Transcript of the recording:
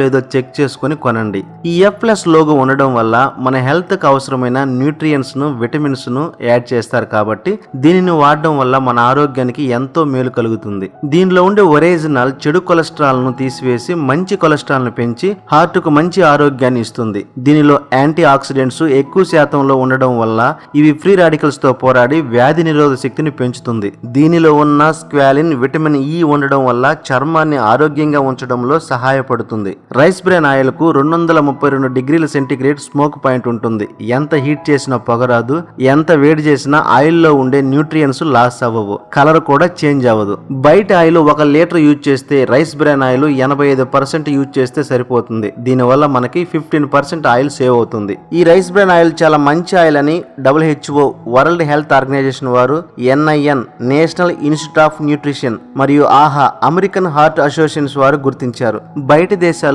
లేదో చెక్ చేసుకొని కొనండి. ఈ ఎఫ్ ప్లస్ లోగో ఉండడం వల్ల మన హెల్త్కు అవసరమైన న్యూట్రియన్స్ను విటమిన్స్ను యాడ్ చేస్తారు కాబట్టి దీనిని వాడడం వల్ల మన ఆరోగ్యానికి ఎంతో మేలు కలుగుతుంది. దీనిలో ఉండే ఒరిజినల్ చెడు కొలెస్ట్రాల్ను తీసివేసి మంచి కొలెస్ట్రాల్ను పెంచి హార్ట్కు మంచి ఆరోగ్యాన్ని ఇస్తుంది. దీనిలో యాంటీ ఆక్సిడెంట్స్ ఎక్కువ శాతంలో ఉండడం వల్ల ఇవి ఫ్రీ రాడికల్స్తో పోరాడి వ్యాధి నిరోధ శక్తిని పెంచుతుంది. దీనిలో ఉన్న స్క్వాలిన్ విటమిన్ ఈ ఉండడం వల్ల చర్మాన్ని ఆరోగ్యంగా ఉంచడంలో సహాయపడుతుంది. రైస్ బ్రెయిన్ ఆయిల్కు రెండు వందల ముప్పై రెండు డిగ్రీల సెంటీగ్రేడ్ స్మోక్ పాయింట్ ఉంటుంది. ఎంత హీట్ చేసినా పొగరాదు ఎంత వేడి చేసినా ఆయిల్లో ఉండే న్యూట్రియన్స్ లాస్ అవ్వవు కలర్ కూడా చేంజ్ అవ్వదు. బయట ఆయిల్ ఒక లీటర్ యూజ్ చేస్తే రైస్ బ్రాన్ ఆయిల్ ఎనభై ఐదు పర్సెంట్ యూజ్ చేస్తే సరిపోతుంది. దీనివల్ల మనకి ఫిఫ్టీన్ పర్సెంట్ ఆయిల్ సేవ్ అవుతుంది. ఈ రైస్ బ్రాన్ ఆయిల్ చాలా మంచి ఆయిల్ అని డబ్ల్యూహెచ్ఓ వరల్డ్ హెల్త్ ఆర్గనైజేషన్ వారు NIN national institute of nutrition మరియు ఆహా అమెరికన్ హార్ట్ అసోసియేషన్స్ వారు గుర్తించారు. బయట దేశాలు